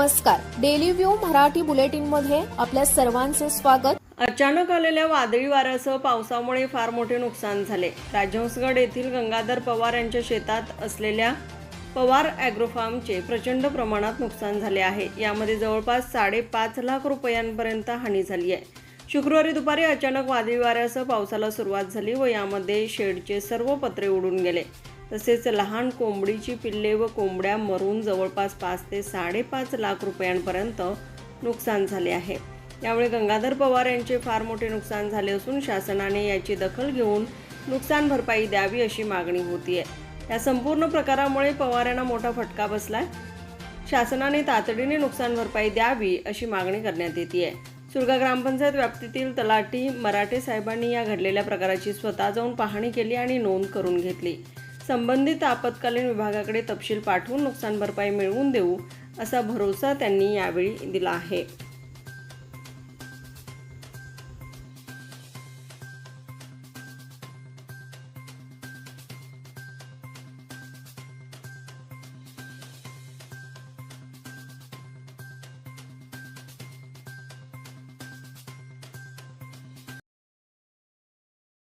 नमस्कार. Daily view Marathi बुलेटिनमध्ये आपल्या सर्वांचे स्वागत. अचानक आलेल्या वादळी वाऱ्यासह पावसामुळे फार मोठे नुकसान झाले. राजहंसगड येथील गंगाधर पवार यांच्या शेतात असलेल्या पवार ॲग्रोफार्मचे प्रचंड प्रमाणात नुकसान झाले आहे. यामध्ये जवळपास साडेपाच लाख रुपयांपर्यंत हानी झाली आहे. शुक्रवारी दुपारी अचानक वादळी वाऱ्यासह पावसाला सुरुवात झाली व यामध्ये शेडचे सर्व पत्रे उडून गेले. तसेच लहान कोंबडीची पिल्ले व कोंबड्या मरून जवळपास पाच ते साडेपाच लाख रुपयांपर्यंत नुकसान झाले आहे. यामुळे गंगाधर पवार यांचे फार मोठे नुकसान झाले असून शासनाने याची दखल घेऊन नुकसान भरपाई द्यावी अशी मागणी होती आहे या संपूर्ण प्रकारामुळे पवार यांना मोठा फटका बसला शासनाने तातडीने नुकसान भरपाई द्यावी अशी मागणी करण्यात येते आहे सुरगा ग्रामपंचायत व्याप्तीतील तलाठी मराठे साहेबांनी या घडलेल्या प्रकाराची स्वतः जाऊन पाहणी केली आणि नोंद करून घेतली. संबंधित आपत्कालीन विभागाकडे तपशील पाठवून नुकसान भरपाई मिळवून देऊ असा भरोसा त्यांनी यावेळी दिला आहे.